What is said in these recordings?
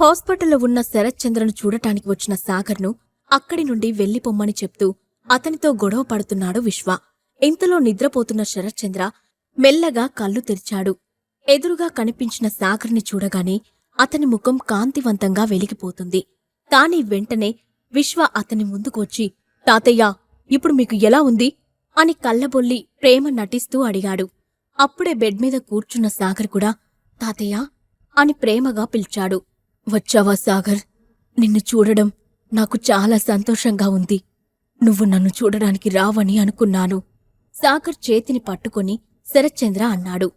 హాస్పిటల్లో ఉన్న శరత్చంద్రను చూడటానికి వచ్చిన సాగర్ను అక్కడి నుండి వెళ్ళిపొమ్మని చెప్తూ అతనితో గొడవ పడుతున్నాడు విశ్వ. ఇంతలో నిద్రపోతున్న శరత్చంద్ర మెల్లగా కళ్ళు తెరిచాడు. ఎదురుగా కనిపించిన సాగర్ని చూడగానే అతని ముఖం కాంతివంతంగా వెలిగిపోతుంది. కాని వెంటనే విశ్వ అతని ముందుకు వచ్చి తాతయ్య ఇప్పుడు మీకు ఎలా ఉంది? అని కళ్ళబొల్లి ప్రేమ నటిస్తూ అడిగాడు. అప్పుడే బెడ్ మీద కూర్చున్న సాగర్ కూడా తాతయ్య అని ప్రేమగా పిలిచాడు. వచ్చావా సాగర్? నిన్ను చూడడం నాకు చాలా సంతోషంగా ఉంది. నువ్వు నన్ను చూడడానికి రావని అనుకున్నాను. సాగర్ చేతిని పట్టుకొని శరత్చంద్ర అన్నాడు.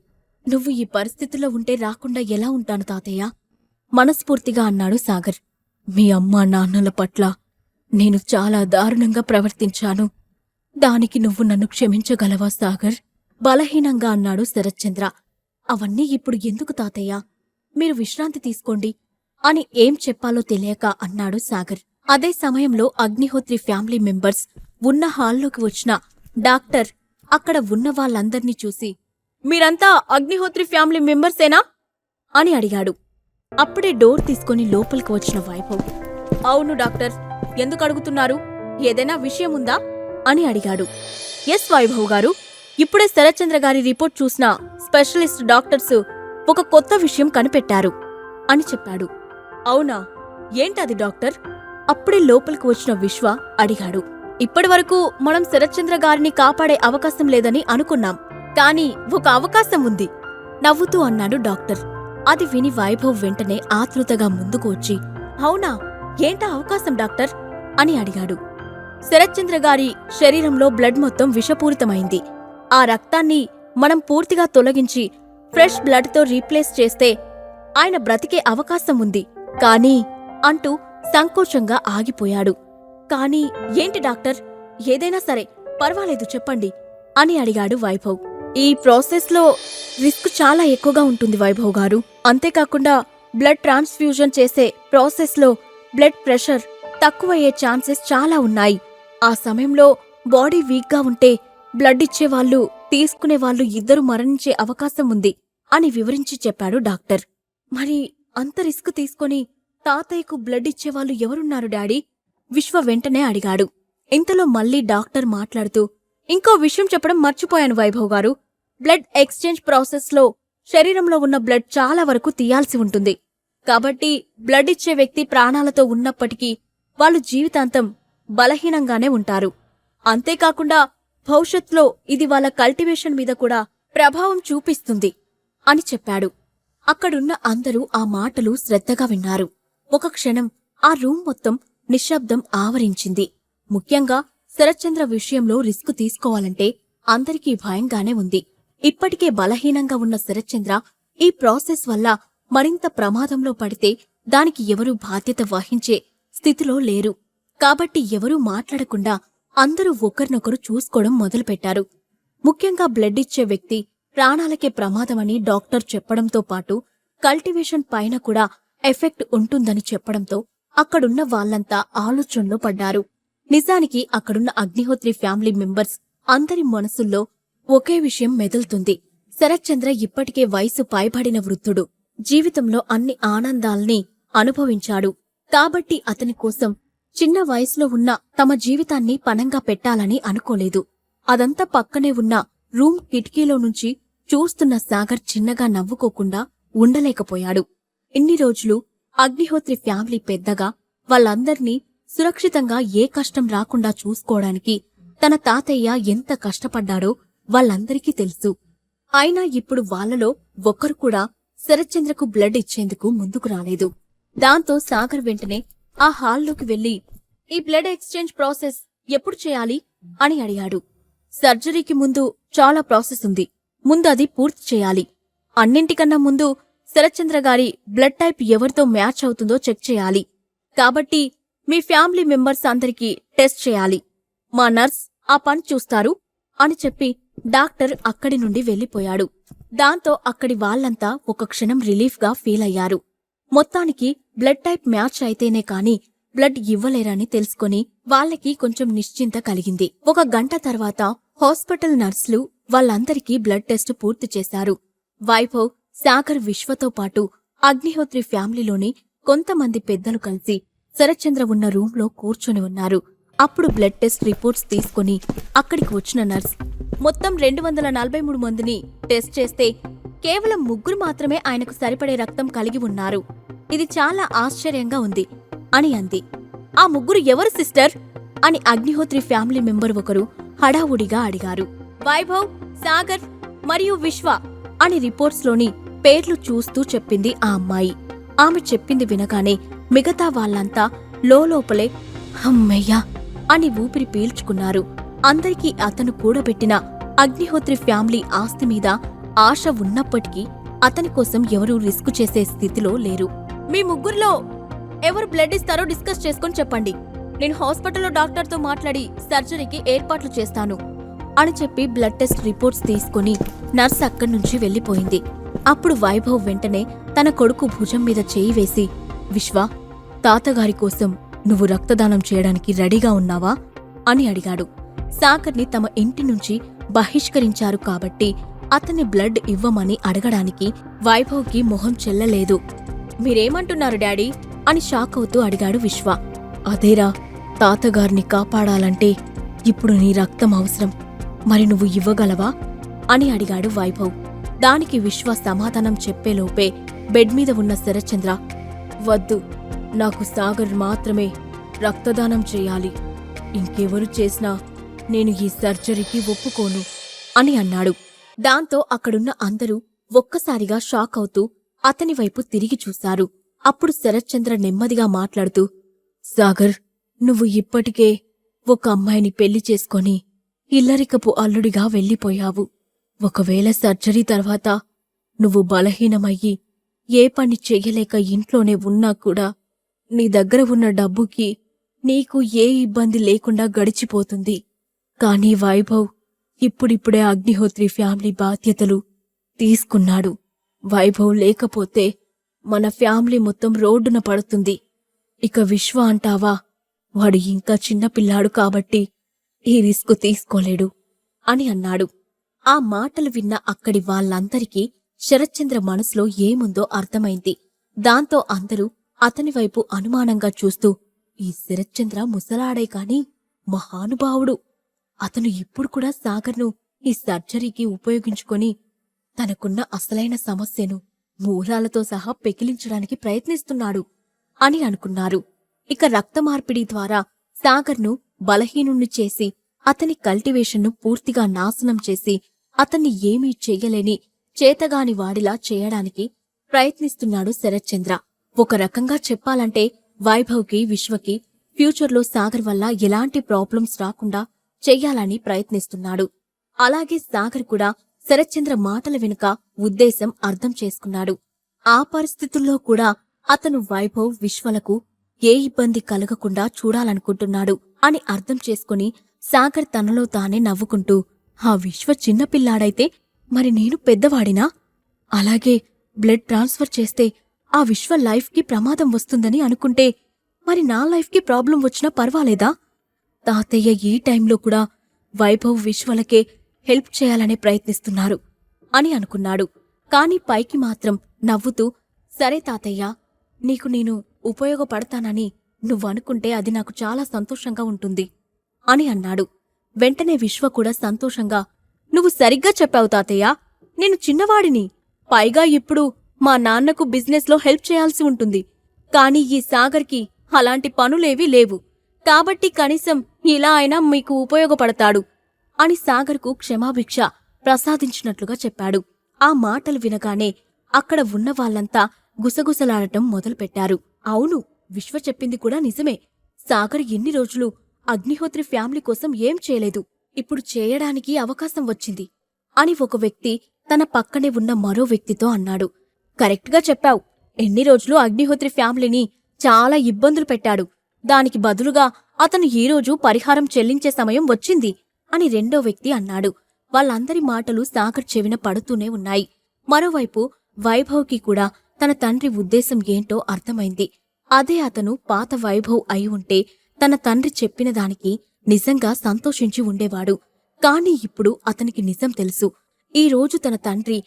నువ్వు ఈ పరిస్థితిలో ఉంటే రాకుండా ఎలా ఉంటాను తాతయ్య? మనస్ఫూర్తిగా అన్నాడు సాగర్. మీ అమ్మా నాన్నల పట్ల నేను చాలా దారుణంగా ప్రవర్తించాను. దానికి నువ్వు నన్ను క్షమించగలవా సాగర్? బలహీనంగా అన్నాడు శరత్చంద్ర. అవన్నీ ఇప్పుడు ఎందుకు తాతయ్య? మీరు విశ్రాంతి తీసుకోండి. అని ఏం చెప్పాలో తెలియక అన్నాడు సాగర్. అదే సమయంలో అగ్నిహోత్రి ఫ్యామిలీ మెంబర్స్ ఉన్న హాల్లోకి వచ్చిన డాక్టర్ అక్కడ ఉన్న వాళ్ళందర్నీ చూసి మీరంతా అగ్నిహోత్రి ఫ్యామిలీ మెంబర్సేనా? అని అడిగాడు. అప్పుడే డోర్ తీసుకుని లోపలికి వచ్చిన వైభవ్ అవును డాక్టర్ ఎందుకు అడుగుతున్నారు? ఏదైనా విషయం ఉందా? అని అడిగాడు. ఎస్ వైభవ్ గారు ఇప్పుడే శరత్చంద్ర గారి రిపోర్ట్ చూసిన స్పెషలిస్ట్ డాక్టర్స్ ఒక కొత్త విషయం కనిపెట్టారు అని చెప్పాడు. అవునా? ఏంటది డాక్టర్? అప్పుడే లోపలికి వచ్చిన విశ్వ అడిగాడు. ఇప్పటివరకు మనం శరత్చంద్ర గారిని కాపాడే అవకాశం లేదని అనుకున్నాం. కానీ ఒక అవకాశం ఉంది. నవ్వుతూ అన్నాడు డాక్టర్. అది విని వైభవ్ వెంటనే ఆతృతగా ముందుకు వచ్చి అవునా? ఏంటా అవకాశం డాక్టర్? అని అడిగాడు. శరత్చంద్ర గారి శరీరంలో బ్లడ్ మొత్తం విషపూరితమైంది. ఆ రక్తాన్ని మనం పూర్తిగా తొలగించి ఫ్రెష్ బ్లడ్తో రీప్లేస్ చేస్తే ఆయన బ్రతికే అవకాశం ఉంది. కానీ అంటూ సంకోచంగా ఆగిపోయాడు. కానీ ఏంటి డాక్టర్? ఏదైనా సరే పర్వాలేదు చెప్పండి అని అడిగాడు వైభవ్. ఈ ప్రాసెస్లో రిస్క్ చాలా ఎక్కువగా ఉంటుంది వైభవ్ గారు. అంతేకాకుండా బ్లడ్ ట్రాన్స్ఫ్యూజన్ చేసే ప్రాసెస్లో బ్లడ్ ప్రెషర్ తక్కువయ్యే ఛాన్సెస్ చాలా ఉన్నాయి. ఆ సమయంలో బాడీ వీక్గా ఉంటే బ్లడ్ ఇచ్చేవాళ్ళు తీసుకునేవాళ్ళు ఇద్దరు మరణించే అవకాశం ఉంది అని వివరించి చెప్పాడు డాక్టర్. మరి అంత రిస్క్ తీసుకొని తాతయ్యకు బ్లడ్ ఇచ్చేవాళ్ళు ఎవరున్నారు డాడీ? విశ్వ వెంటనే అడిగాడు. ఇంతలో మళ్ళీ డాక్టర్ మాట్లాడుతూ ఇంకో విషయం చెప్పడం మర్చిపోయాను వైభవ్ గారు. బ్లడ్ ఎక్స్చేంజ్ ప్రాసెస్లో శరీరంలో ఉన్న బ్లడ్ చాలా వరకు తీయాల్సి ఉంటుంది. కాబట్టి బ్లడ్ ఇచ్చే వ్యక్తి ప్రాణాలతో ఉన్నప్పటికీ వాళ్ళు జీవితాంతం బలహీనంగానే ఉంటారు. అంతేకాకుండా భవిష్యత్తులో ఇది వాళ్ళ కల్టివేషన్ మీద కూడా ప్రభావం చూపిస్తుంది అని చెప్పాడు. అక్కడున్న అందరూ ఆ మాటలు శ్రద్ధగా విన్నారు. ఒక క్షణం ఆ రూమ్ మొత్తం నిశ్శబ్దం ఆవరించింది. ముఖ్యంగా శరత్చంద్ర విషయంలో రిస్క్ తీసుకోవాలంటే అందరికీ భయంగానే ఉంది. ఇప్పటికే బలహీనంగా ఉన్న శరత్చంద్ర ఈ ప్రాసెస్ వల్ల మరింత ప్రమాదంలో పడితే దానికి ఎవరూ బాధ్యత వహించే స్థితిలో లేరు. కాబట్టి ఎవరూ మాట్లాడకుండా అందరూ ఒకరినొకరు చూసుకోవడం మొదలుపెట్టారు. ముఖ్యంగా బ్లడ్ ఇచ్చే వ్యక్తి ప్రాణాలకే ప్రమాదమని డాక్టర్ చెప్పడంతో పాటు కల్టివేషన్ పైన కూడా ఎఫెక్ట్ ఉంటుందని చెప్పడంతో అక్కడున్న వాళ్ళంతా ఆలోచనలో పడ్డారు. నిజానికి అక్కడున్న అగ్నిహోత్రి ఫ్యామిలీ మెంబర్స్ అందరి మనసుల్లో ఒకే విషయం మెదులుతుంది. శరత్చంద్ర ఇప్పటికే వయసు పైబడిన వృద్ధుడు. జీవితంలో అన్ని ఆనందాల్ని అనుభవించాడు. కాబట్టి అతని కోసం చిన్న వయసులో ఉన్న తమ జీవితాన్ని పణంగా పెట్టాలని అనుకోలేదు. అదంతా పక్కనే ఉన్న రూమ్ కిటికీలో నుంచి చూస్తున్న సాగర్ చిన్నగా నవ్వుకోకుండా ఉండలేకపోయాడు. ఇన్ని రోజులు అగ్నిహోత్రి ఫ్యామిలీ పెద్దగా వాళ్ళందర్నీ సురక్షితంగా ఏ కష్టం రాకుండా చూసుకోవడానికి తన తాతయ్య ఎంత కష్టపడ్డాడో వాళ్ళందరికీ తెలుసు. అయినా ఇప్పుడు వాళ్ళలో ఒక్కరు కూడా శరత్చంద్రకు బ్లడ్ ఇచ్చేందుకు ముందుకు రాలేదు. దాంతో సాగర్ వెంటనే ఆ హాల్లోకి వెళ్ళి ఈ బ్లడ్ ఎక్స్చేంజ్ ప్రాసెస్ ఎప్పుడు చేయాలి? అని అడిగాడు. సర్జరీకి ముందు చాలా ప్రాసెస్ ఉంది. ముందు అది పూర్తి చేయాలి. అన్నింటికన్నా ముందు శరత్చంద్ర గారి బ్లడ్ టైప్ ఎవరితో మ్యాచ్ అవుతుందో చెక్ చేయాలి. కాబట్టి మీ ఫ్యామిలీ మెంబర్స్ అందరికీ టెస్ట్ చేయాలి. మా నర్స్ ఆ పని చూస్తారు అని చెప్పి డాక్టర్ అక్కడి నుండి వెళ్ళిపోయాడు దాంతో అక్కడి వాళ్ళంతా ఒక క్షణం రిలీఫ్గా ఫీల్ అయ్యారు. మొత్తానికి బ్లడ్ టైప్ మ్యాచ్ అయితేనే కాని బ్లడ్ ఇవ్వలేరని తెలుసుకొని వాళ్ళకి కొంచెం నిశ్చింత కలిగింది. ఒక గంట తర్వాత హాస్పిటల్ నర్సులు వాళ్ళందరికీ బ్లడ్ టెస్ట్ పూర్తి చేశారు. వైభవ్ సాగర్ విశ్వతో పాటు అగ్నిహోత్రి ఫ్యామిలీలోని కొంతమంది పెద్దలు కలిసి శరత్చంద్ర ఉన్న రూంలో కూర్చొని ఉన్నారు. అప్పుడు బ్లడ్ టెస్ట్ రిపోర్ట్స్ తీసుకొని అక్కడికి వచ్చిన నర్స్ మొత్తం రెండు వందల నలభై మూడు మందిని టెస్ట్ చేస్తే కేవలం ముగ్గురు మాత్రమే ఆయనకు సరిపడే రక్తం కలిగి ఉన్నారు. ఇది చాలా ఆశ్చర్యంగా ఉంది. అని అంది. ఆ ముగ్గురు ఎవరు సిస్టర్? అని అగ్నిహోత్రి ఫ్యామిలీ మెంబర్ ఒకరు హడావుడిగా అడిగారు. వైభవ్ సాగర్ మరియు విశ్వ అని రిపోర్ట్స్లోని పేర్లు చూస్తూ చెప్పింది ఆ అమ్మాయి. ఆమె చెప్పింది వినగానే మిగతా వాళ్ళంతా లోపలే హమ్మయ్యా అని ఊపిరి పీల్చుకున్నారు. అందరికీ అతను కూడబెట్టిన అగ్నిహోత్రి ఫ్యామిలీ ఆస్తి మీద ఆశ ఉన్నప్పటికీ అతని కోసం ఎవరూ రిస్క్ చేసే స్థితిలో లేరు. మీ ముగ్గురిలో ఎవరు బ్లడ్ ఇస్తారో డిస్కస్ చేసుకొని చెప్పండి. నేను హాస్పిటల్లో డాక్టర్తో మాట్లాడి సర్జరీకి ఏర్పాట్లు చేస్తాను అని చెప్పి బ్లడ్ టెస్ట్ రిపోర్ట్స్ తీసుకుని నర్స్ అక్కడి నుంచి వెళ్ళిపోయింది. అప్పుడు వైభవ్ వెంటనే తన కొడుకు భుజం మీద చేయి వేసి విశ్వ తాతగారి కోసం నువ్వు రక్తదానం చేయడానికి రెడీగా ఉన్నావా? అని అడిగాడు. సాకర్ని తమ ఇంటి నుంచి బహిష్కరించారు కాబట్టి అతని బ్లడ్ ఇవ్వమని అడగడానికి వైభవ్కి మొహం చెల్లలేదు. మీరేమంటున్నారు డాడీ? అని షాక్ అవుతూ అడిగాడు విశ్వ. అదేరా తాతగారిని కాపాడాలంటే ఇప్పుడు నీ రక్తం అవసరం. మరి నువ్వు ఇవ్వగలవా? అని అడిగాడు వైభవ్. దానికి విశ్వ సమాధానం చెప్పేలోపే బెడ్ మీద ఉన్న శరచంద్ర వద్దు నాకు సాగర్ మాత్రమే రక్తదానం చేయాలి. ఇంకెవరు చేసినా నేను ఈ సర్జరీకి ఒప్పుకోను అని అన్నాడు. దాంతో అక్కడున్న అందరూ ఒక్కసారిగా షాక్ అవుతూ అతని వైపు తిరిగి చూశారు. అప్పుడు శరత్చంద్ర నెమ్మదిగా మాట్లాడుతూ సాగర్ నువ్వు ఇప్పటికే ఒక అమ్మాయిని పెళ్ళి చేసుకొని ఇల్లరికపు అల్లుడిగా వెళ్ళిపోయావు. ఒకవేళ సర్జరీ తర్వాత నువ్వు బలహీనమయ్యి ఏ పని చెయ్యలేక ఇంట్లోనే ఉన్నా కూడా నీ దగ్గర ఉన్న డబ్బుకి నీకు ఏ ఇబ్బంది లేకుండా గడిచిపోతుంది. కానీ వైభవ్ ఇప్పుడిప్పుడే అగ్నిహోత్రి ఫ్యామిలీ బాధ్యతలు తీసుకున్నాడు. వైభవ్ లేకపోతే మన ఫ్యామిలీ మొత్తం రోడ్డున పడుతుంది. ఇక విశ్వ అంటావా వాడు ఇంకా చిన్నపిల్లాడు కాబట్టి ఈ రిస్క్ తీసుకోలేడు అని అన్నాడు. ఆ మాటలు విన్న అక్కడి వాళ్ళందరికీ శరత్చంద్ర మనసులో ఏముందో అర్థమైంది. దాంతో అందరూ అతని వైపు అనుమానంగా చూస్తూ ఈ శరత్చంద్ర ముసలాడే కాని మహానుభావుడు. అతను ఇప్పుడు కూడా సాగర్ను ఈ సర్జరీకి ఉపయోగించుకొని తనకున్న అసలైన సమస్యను మూలాలతో సహా పెకిలించడానికి ప్రయత్నిస్తున్నాడు అని అనుకున్నారు. ఇక రక్త మార్పిడి ద్వారా సాగర్ను బలహీనుణ్ణి చేసి అతని కల్టివేషన్ను పూర్తిగా నాశనం చేసి అతన్ని ఏమీ చెయ్యలేని చేతగాని వాడిలా చేయడానికి ప్రయత్నిస్తున్నాడు శరత్చంద్ర. ఒక రకంగా చెప్పాలంటే వైభవ్కి విశ్వకి ఫ్యూచర్లో సాగర్ వల్ల ఎలాంటి ప్రాబ్లమ్స్ రాకుండా చెయ్యాలని ప్రయత్నిస్తున్నాడు. అలాగే సాగర్ కూడా శరత్చంద్ర మాటల వెనుక ఉద్దేశం అర్థం చేసుకున్నాడు. ఆ పరిస్థితుల్లో కూడా అతను వైభవ్ విశ్వలకు ఏ ఇబ్బంది కలగకుండా చూడాలనుకుంటున్నాడు అని అర్థం చేసుకుని సాగర్ తనలో తానే నవ్వుకుంటూ ఆ విశ్వ చిన్నపిల్లాడైతే మరి నేను పెద్దవాడినా? అలాగే బ్లడ్ ట్రాన్స్ఫర్ చేస్తే ఆ విశ్వ లైఫ్కి ప్రమాదం వస్తుందని అనుకుంటే మరి నా లైఫ్కి ప్రాబ్లం వచ్చినా పర్వాలేదా? తాతయ్య ఈ టైంలో కూడా వైభవ్ విశ్వలకే హెల్ప్ చేయాలనే ప్రయత్నిస్తున్నారు అని అనుకున్నాడు. కాని పైకి మాత్రం నవ్వుతూ సరే తాతయ్య నీకు నేను ఉపయోగపడతానని నువ్వనుకుంటే అది నాకు చాలా సంతోషంగా ఉంటుంది అని అన్నాడు. వెంటనే విశ్వ కూడా సంతోషంగా నువ్వు సరిగ్గా చెప్పావు తాతయ్య నేను చిన్నవాడిని. పైగా ఇప్పుడు మా నాన్నకు బిజినెస్లో హెల్ప్ చేయాల్సి ఉంటుంది. కాని ఈ సాగర్కి అలాంటి పనులేవీ లేవు. కాబట్టి కనీసం ఇలా అయినా మీకు ఉపయోగపడతాడు. అని సాగర్కు క్షమాభిక్ష ప్రసాదించినట్లుగా చెప్పాడు. ఆ మాటలు వినగానే అక్కడ ఉన్న వాళ్ళంతా గుసగుసలాడటం మొదలుపెట్టారు. అవును విశ్వ చెప్పింది కూడా నిజమే. సాగర్ ఎన్ని రోజులు అగ్నిహోత్రి ఫ్యామిలీ కోసం ఏం చేయలేదు. ఇప్పుడు చేయడానికి అవకాశం వచ్చింది అని ఒక వ్యక్తి తన పక్కనే ఉన్న మరో వ్యక్తితో అన్నాడు. కరెక్ట్గా చెప్పావు. ఎన్ని రోజులు అగ్నిహోత్రి ఫ్యామిలీని చాలా ఇబ్బందులు పెట్టాడు. దానికి బదులుగా అతను ఈరోజు పరిహారం చెల్లించే సమయం వచ్చింది. అని రెండో వ్యక్తి అన్నాడు. వాళ్ళందరి మాటలు సాగర్ చెవిన పడుతూనే ఉన్నాయి. మరోవైపు వైభవ్కి కూడా తన తండ్రి ఉద్దేశం ఏంటో అర్థమైంది. అదే అతను పాత వైభవ్ అయి ఉంటే తన తండ్రి చెప్పిన దానికి నిజంగా సంతోషించి ఉండేవాడు. కాని ఇప్పుడు అతనికి నిజం తెలుసు. ఈ రోజు తన తండ్రి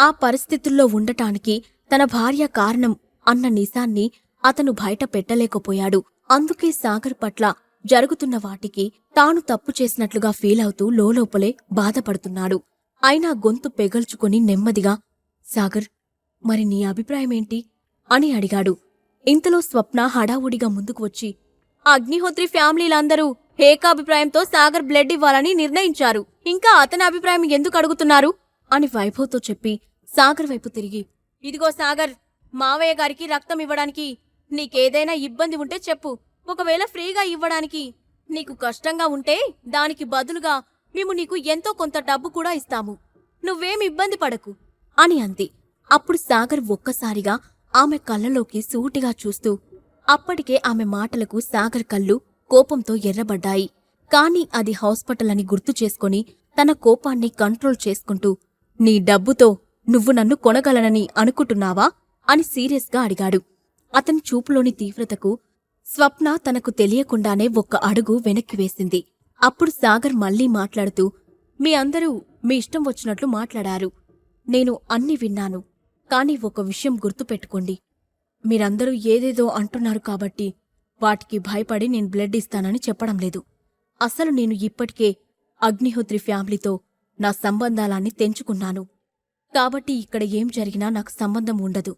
ఆ పరిస్థితుల్లో ఉండటానికి తన భార్య కారణం అన్న నిజాన్ని అతను బయట పెట్టలేకపోయాడు. అందుకే సాగర్ పట్ల జరుగుతున్న వాటికి తాను తప్పు చేసినట్లుగా ఫీలవుతూ లోలోపలే బాధపడుతున్నాడు. అయినా గొంతు పెగల్చుకుని నెమ్మదిగా సాగర్ మరి నీ అభిప్రాయమేంటి అని అడిగాడు. ఇంతలో స్వప్న హడావుడిగా ముందుకు వచ్చి అగ్నిహోత్రి ఫ్యామిలీలందరూ ఏకాభిప్రాయంతో సాగర్ బ్లడ్ ఇవ్వాలని నిర్ణయించారు. ఇంకా అతని అభిప్రాయం ఎందుకు అడుగుతున్నారు? అని వైభవ్తో చెప్పి సాగర్ వైపు తిరిగి ఇదిగో సాగర్ మావయ్య గారికి రక్తం ఇవ్వడానికి నీకేదైనా ఇబ్బంది ఉంటే చెప్పు. ఒకవేళ ఫ్రీగా ఇవ్వడానికి నీకు కష్టంగా ఉంటే దానికి బదులుగా మేము నీకు ఎంతో కొంత డబ్బు కూడా ఇస్తాము. నువ్వేం ఇబ్బంది పడకు అని అంది. అప్పుడు సాగర్ ఒక్కసారిగా ఆమె కళ్ళలోకి సూటిగా చూస్తూ అప్పటికే ఆమె మాటలకు సాగర్ కళ్ళు కోపంతో ఎర్రబడ్డాయి. కాని అది హాస్పిటల్ అని గుర్తు చేసుకొని తన కోపాన్ని కంట్రోల్ చేసుకుంటూ నీ డబ్బుతో నువ్వు నన్ను కొనగలనని అనుకుంటున్నావా అని సీరియస్గా అడిగాడు. అతని చూపులోని తీవ్రతకు స్వప్న తనకు తెలియకుండానే ఒక్క అడుగు వెనక్కి వేసింది. అప్పుడు సాగర్ మళ్ళీ మాట్లాడుతూ మీ అందరూ మీ ఇష్టం వచ్చినట్లు మాట్లాడారు. నేను అన్ని విన్నాను. కాని ఒక విషయం గుర్తుపెట్టుకోండి. మీరందరూ ఏదేదో అంటున్నారు కాబట్టి వాటికి భయపడి నేను బ్లడ్ ఇస్తానని చెప్పడం లేదు. అసలు నేను ఇప్పటికే అగ్నిహోత్రి ఫ్యామిలీతో నా సంబంధాలాన్ని తెంచుకున్నాను. కాబట్టి ఇక్కడ ఏం జరిగినా నాకు సంబంధం ఉండదు.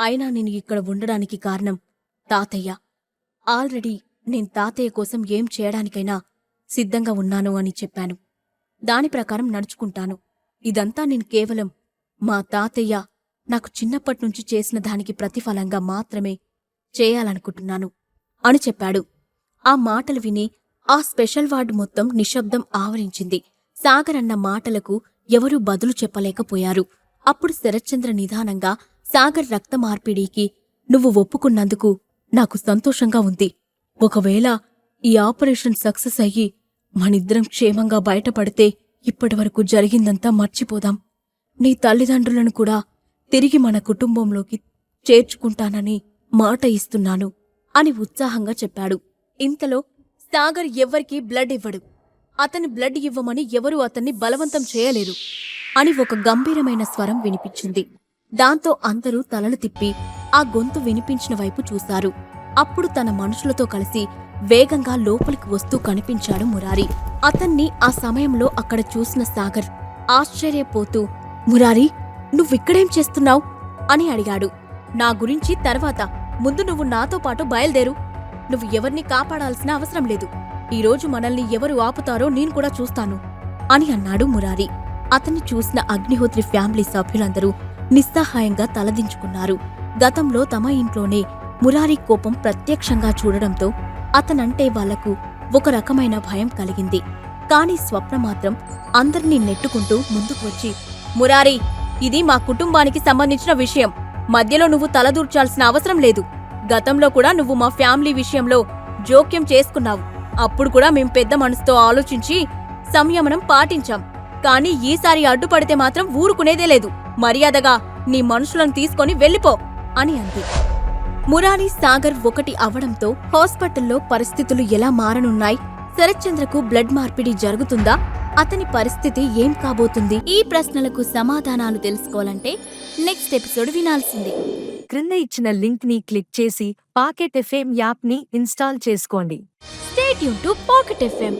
అయినా నేను ఇక్కడ ఉండడానికి కారణం తాతయ్య. ఆల్రెడీ నేను తాతయ్య కోసం ఏం చేయడానికైనా సిద్ధంగా ఉన్నాను అని చెప్పాను. దాని ప్రకారం నడుచుకుంటాను. ఇదంతా నేను కేవలం మా తాతయ్య నాకు చిన్నప్పట్నుంచి చేసిన దానికి ప్రతిఫలంగా మాత్రమే చేయాలనుకుంటున్నాను అని చెప్పాడు. ఆ మాటలు విని ఆ స్పెషల్ వార్డు మొత్తం నిశ్శబ్దం ఆవరించింది. సాగర్ అన్న మాటలకు ఎవరూ బదులు చెప్పలేకపోయారు. అప్పుడు శరత్చంద్ర నిదానంగా సాగర్ రక్త మార్పిడికి నువ్వు ఒప్పుకున్నందుకు నాకు సంతోషంగా ఉంది. ఒకవేళ ఈ ఆపరేషన్ సక్సెస్ అయ్యి మనిద్దరం క్షేమంగా బయటపడితే ఇప్పటివరకు జరిగిందంతా మర్చిపోదాం. నీ తల్లిదండ్రులను కూడా తిరిగి మన కుటుంబంలోకి చేర్చుకుంటానని మాట ఇస్తున్నాను అని ఉత్సాహంగా చెప్పాడు. ఇంతలో సాగర్ ఎవ్వరికీ బ్లడ్ ఇవ్వడు. అతని బ్లడ్ ఇవ్వమని ఎవరూ అతన్ని బలవంతం చేయలేరు అని ఒక గంభీరమైన స్వరం వినిపించింది. దాంతో అందరూ తలలు తిప్పి ఆ గొంతు వినిపించిన వైపు చూశారు. అప్పుడు తన మనుషులతో కలిసి వేగంగా లోపలికి వస్తూ కనిపించాడు మురారి. అతన్ని ఆ సమయంలో అక్కడ చూసిన సాగర్ ఆశ్చర్యపోతూ మురారి నువ్విక్కడేం చేస్తున్నావ్? అని అడిగాడు. నా గురించి తర్వాత. ముందు నువ్వు నాతో పాటు బయలుదేరు. నువ్వు ఎవరిని కాపాడాల్సిన అవసరం లేదు. ఈరోజు మనల్ని ఎవరు ఆపుతారో నేను కూడా చూస్తాను. అని అన్నాడు మురారి. అతన్ని చూసిన అగ్నిహోత్రి ఫ్యామిలీ సభ్యులందరూ నిస్సహాయంగా తలదించుకున్నారు. గతంలో తమ ఇంట్లోనే మురారి కోపం ప్రత్యక్షంగా చూడడంతో అతనంటే వాళ్ళకు ఒక రకమైన భయం కలిగింది. కాని స్వప్న మాత్రం అందర్నీ నెట్టుకుంటూ ముందుకు వచ్చి మురారి ఇది మా కుటుంబానికి సంబంధించిన విషయం. మధ్యలో నువ్వు తలదూర్చాల్సిన అవసరం లేదు. గతంలో కూడా నువ్వు మా ఫ్యామిలీ విషయంలో జోక్యం చేసుకున్నావు. అప్పుడు కూడా మేం పెద్ద మనసుతో ఆలోచించి సంయమనం పాటించాం. కానీ ఈసారి అడ్డుపడితే మాత్రం ఊరుకునేదే లేదు. మర్యాదగా నీ మనుషులను తీసుకొని వెళ్ళిపో. అని అంది. మురారి సాగర్ ఒకటి అవడంతో హాస్పిటల్లో పరిస్థితులు ఎలా మారనున్నాయి? శరత్చంద్రకు బ్లడ్ మార్పిడి జరుగుతుందా? అతని పరిస్థితి ఏం కాబోతుంది? ఈ ప్రశ్నలకు సమాధానాలు తెలుసుకోవాలంటే నెక్స్ట్ ఎపిసోడ్ వినాల్సిందే. క్రింద ఇచ్చిన లింక్ని క్లిక్ చేసి పాకెట్ ఎఫ్ఎం యాప్ని ఇన్స్టాల్ చేసుకోండి. స్టేట్ యూన్ టు పాకెట్ ఎఫ్ఎం